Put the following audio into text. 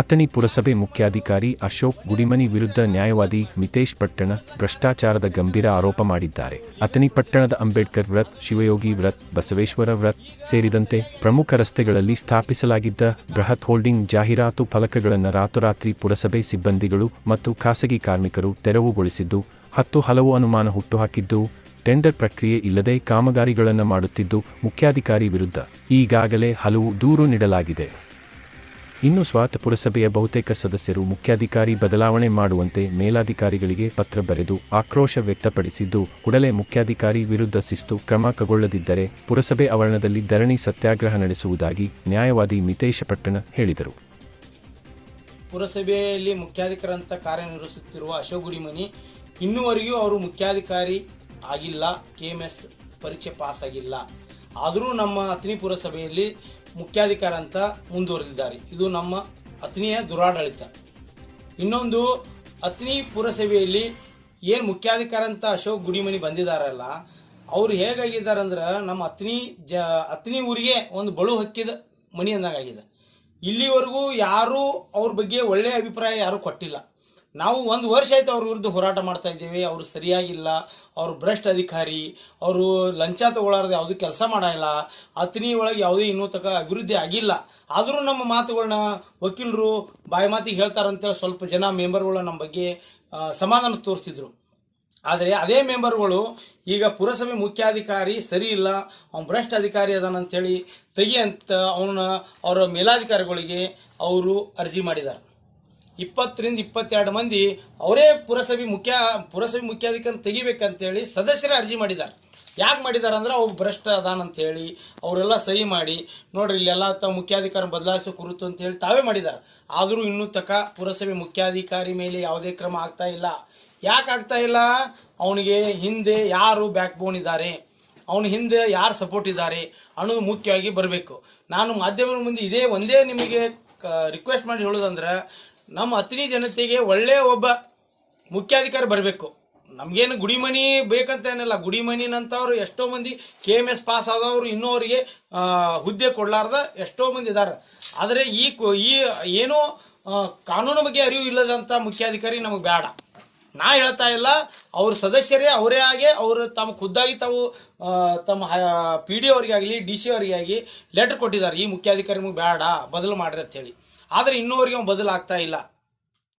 ಅಥಣಿ ಪುರಸಭೆ ಮುಖ್ಯಾಧಿಕಾರಿ ಅಶೋಕ್ ಗುಡಿಮನಿ ವಿರುದ್ಧ ನ್ಯಾಯವಾದಿ ಮಿತೇಶ್ ಪಟ್ಟಣ ಭ್ರಷ್ಟಾಚಾರದ ಗಂಭೀರ ಆರೋಪ ಮಾಡಿದ್ದಾರೆ. ಅಥಣಿ ಪಟ್ಟಣದ ಅಂಬೇಡ್ಕರ್ ವ್ರತ್, ಶಿವಯೋಗಿ ವ್ರತ್, ಬಸವೇಶ್ವರ ವ್ರತ್ ಸೇರಿದಂತೆ ಪ್ರಮುಖ ರಸ್ತೆಗಳಲ್ಲಿ ಸ್ಥಾಪಿಸಲಾಗಿದ್ದ ಬೃಹತ್ ಹೋಲ್ಡಿಂಗ್ ಜಾಹೀರಾತು ಫಲಕಗಳನ್ನು ರಾತೋರಾತ್ರಿ ಪುರಸಭೆ ಸಿಬ್ಬಂದಿಗಳು ಮತ್ತು ಖಾಸಗಿ ಕಾರ್ಮಿಕರು ತೆರವುಗೊಳಿಸಿದ್ದು, ಹತ್ತು ಹಲವು ಅನುಮಾನ ಹುಟ್ಟುಹಾಕಿದ್ದು ಟೆಂಡರ್ ಪ್ರಕ್ರಿಯೆ ಇಲ್ಲದೆ ಕಾಮಗಾರಿಗಳನ್ನು ಮಾಡುತ್ತಿದ್ದು ಮುಖ್ಯಾಧಿಕಾರಿ ವಿರುದ್ಧ ಈಗಾಗಲೇ ಹಲವು ದೂರು ನೀಡಲಾಗಿದೆ. ಇನ್ನು ಸ್ವಾತ ಪುರಸಭೆಯ ಬಹುತೇಕ ಸದಸ್ಯರು ಮುಖ್ಯಾಧಿಕಾರಿ ಬದಲಾವಣೆ ಮಾಡುವಂತೆ ಮೇಲಾಧಿಕಾರಿಗಳಿಗೆ ಪತ್ರ ಬರೆದು ಆಕ್ರೋಶ ವ್ಯಕ್ತಪಡಿಸಿದ್ದು ಕೂಡಲೇ ಮುಖ್ಯಾಧಿಕಾರಿ ವಿರುದ್ಧ ಶಿಸ್ತು ಕ್ರಮ ಕೈಗೊಳ್ಳದಿದ್ದರೆ ಪುರಸಭೆ ಆವರಣದಲ್ಲಿ ಧರಣಿ ಸತ್ಯಾಗ್ರಹ ನಡೆಸುವುದಾಗಿ ನ್ಯಾಯವಾದಿ ಮಿತೇಶ ಪಟ್ಟಣ ಹೇಳಿದರು. ಪುರಸಭೆಯಲ್ಲಿ ಅಂತ ಕಾರ್ಯನಿರ್ವಹಿಸುತ್ತಿರುವ ಅಶೋಕ್ ಗುಡಿಮನಿ, ಇನ್ನುವರೆಗೂ ಅವರು ಮುಖ್ಯಾಧಿಕಾರಿ ಆಗಿಲ್ಲ ಕೆ ಎಂ ಎಸ್ ಪರೀಕ್ಷೆ ಪಾಸ್ ಆಗಿಲ್ಲ ಆದರೂ ನಮ್ಮ ಅತ್ನಿ ಪುರಸಭೆಯಲ್ಲಿ ಮುಖ್ಯಾಧಿಕಾರ ಅಂತ ಮುಂದುವರೆದಿದ್ದಾರೆ. ಇದು ನಮ್ಮ ಅತ್ನಿಯ ದುರಾಡಳಿತ. ಇನ್ನೊಂದು ಅತ್ನಿ ಪುರಸಭೆಯಲ್ಲಿ ಏನು ಮುಖ್ಯಾಧಿಕಾರ ಅಂತ ಅಶೋಕ್ ಗುಡಿಮನಿ ಬಂದಿದ್ದಾರಲ್ಲ ಅವ್ರು ಹೇಗಾಗಿದ್ದಾರೆ ಅಂದ್ರೆ ನಮ್ಮ ಅತ್ನಿ ಜ ಅತ್ನಿ ಊರಿಗೆ ಒಂದು ಬಳು ಹಕ್ಕಿದ ಮನಿ ಅಂದಂಗಾಗಿದೆ ಇಲ್ಲಿವರೆಗೂ ಯಾರೂ ಅವ್ರ ಬಗ್ಗೆ ಒಳ್ಳೆಯ ಅಭಿಪ್ರಾಯ ಯಾರೂ ಕೊಟ್ಟಿಲ್ಲ. ನಾವು ಒಂದು ವರ್ಷ ಆಯ್ತು ಅವ್ರ ವಿರುದ್ಧ ಹೋರಾಟ ಮಾಡ್ತಾ ಇದ್ದೀವಿ, ಅವರು ಸರಿಯಾಗಿಲ್ಲ, ಅವರು ಭ್ರಷ್ಟ ಅಧಿಕಾರಿ, ಅವರು ಲಂಚ ತಗೊಳ್ಳಾರ್ದು ಯಾವುದೂ ಕೆಲಸ ಮಾಡಲ್ಲ ಅತ್ನಿ ಒಳಗೆ ಯಾವುದೇ ಇನ್ನೂ ತಕ ಅಭಿವೃದ್ಧಿ ಆಗಿಲ್ಲ. ಆದರೂ ನಮ್ಮ ಮಾತುಗಳನ್ನ ವಕೀಲರು ಬಾಯಿ ಮಾತಿಗೆ ಹೇಳ್ತಾರಂತೇಳಿ ಸ್ವಲ್ಪ ಜನ ಮೆಂಬರ್ಗಳು ನಮ್ಮ ಬಗ್ಗೆ ಸಮಾಧಾನ ತೋರಿಸ್ತಿದ್ರು. ಆದರೆ ಅದೇ ಮೆಂಬರ್ಗಳು ಈಗ ಪುರಸಭೆ ಮುಖ್ಯಾಧಿಕಾರಿ ಸರಿ ಇಲ್ಲ, ಅವ್ನು ಭ್ರಷ್ಟ ಅಧಿಕಾರಿ ಅದಾನ ಅಂತೇಳಿ ತೆಗಿ ಅಂತ ಅವನ, ಅವರ ಮೇಲಾಧಿಕಾರಿಗಳಿಗೆ ಅವರು ಅರ್ಜಿ ಮಾಡಿದ್ದಾರೆ ಇಪ್ಪತ್ತರಿಂದ ಇಪ್ಪತ್ತೆರಡು ಮಂದಿ ಅವರೇ ಪುರಸಭೆ ಮುಖ್ಯ, ಪುರಸಭೆ ಮುಖ್ಯಾಧಿಕಾರಿ ತೆಗಿಬೇಕಂತೇಳಿ ಸದಸ್ಯರೇ ಅರ್ಜಿ ಮಾಡಿದ್ದಾರೆ. ಯಾಕೆ ಮಾಡಿದ್ದಾರೆ ಅಂದ್ರೆ ಅವ್ರು ಭ್ರಷ್ಟ ಅದಾನಂತೇಳಿ ಅವರೆಲ್ಲ ಸಹಿ ಮಾಡಿ, ನೋಡ್ರಿ ಇಲ್ಲೆಲ್ಲ ತಾವು ಮುಖ್ಯಾಧಿಕಾರಿ ಬದಲಾಯಿಸೋ ಕುರಿತು ಅಂತೇಳಿ ತಾವೇ ಮಾಡಿದ್ದಾರೆ. ಆದರೂ ಇನ್ನೂ ತಕ ಪುರಸಭೆ ಮುಖ್ಯಾಧಿಕಾರಿ ಮೇಲೆ ಯಾವುದೇ ಕ್ರಮ ಆಗ್ತಾ ಇಲ್ಲ. ಯಾಕೆ ಆಗ್ತಾ ಇಲ್ಲ? ಅವನಿಗೆ ಹಿಂದೆ ಯಾರು ಬ್ಯಾಕ್ ಬೋನ್ ಇದ್ದಾರೆ? ಅವನ ಹಿಂದೆ ಯಾರು ಸಪೋರ್ಟ್ ಇದ್ದಾರೆ ಅನ್ನೋದು ಮುಖ್ಯವಾಗಿ ಬರಬೇಕು. ನಾನು ಮಾಧ್ಯಮದ ಮುಂದೆ ಇದೇ ಒಂದೇ ನಿಮಗೆ ರಿಕ್ವೆಸ್ಟ್ ಮಾಡಿ ಹೇಳೋದಂದ್ರೆ ನಮ್ಮ ಅತಿನಿ ಜನತೆಗೆ ಒಳ್ಳೆಯ ಒಬ್ಬ ಮುಖ್ಯಾಧಿಕಾರಿ ಬರಬೇಕು. ನಮಗೇನು ಗುಡಿಮನಿ ಬೇಕಂತ ಏನಿಲ್ಲ. ಗುಡಿಮನಿನಂಥವ್ರು ಎಷ್ಟೋ ಮಂದಿ ಕೆ ಎಂ ಎಸ್ ಪಾಸ್ ಆದವರು ಇನ್ನೂ ಅವರಿಗೆ ಹುದ್ದೆ ಕೊಡಲಾರ್ದ ಎಷ್ಟೋ ಮಂದಿ ಇದ್ದಾರೆ ಆದರೆ ಈ ಈ, ಏನೋ ಕಾನೂನು ಬಗ್ಗೆ ಅರಿವು ಇಲ್ಲದಂಥ ಮುಖ್ಯಾಧಿಕಾರಿ ನಮಗೆ ಬೇಡ ನಾ ಹೇಳ್ತಾ ಇಲ್ಲ, ಅವ್ರ ಸದಸ್ಯರೇ ಅವರೇ ಆಗಿ, ಅವರು ತಮ್ಮ ಖುದ್ದಾಗಿ ತಾವು ತಮ್ಮ ಪಿ ಡಿ ಅವರಿಗೆ ಆಗಲಿ ಡಿ ಸಿ ಅವರಿಗೆ ಆಗಿ ಲೆಟರ್ ಕೊಟ್ಟಿದ್ದಾರೆ. ಈ ಮುಖ್ಯಾಧಿಕಾರಿ ನಮಗೆ ಬೇಡ ಬದಲು ಮಾಡ್ರಿ ಅಂತ ಹೇಳಿ ಆದರೆ ಇನ್ನೂವರೆಗೆ ಅವ್ನು ಬದಲಾಗ್ತಾ ಇಲ್ಲ.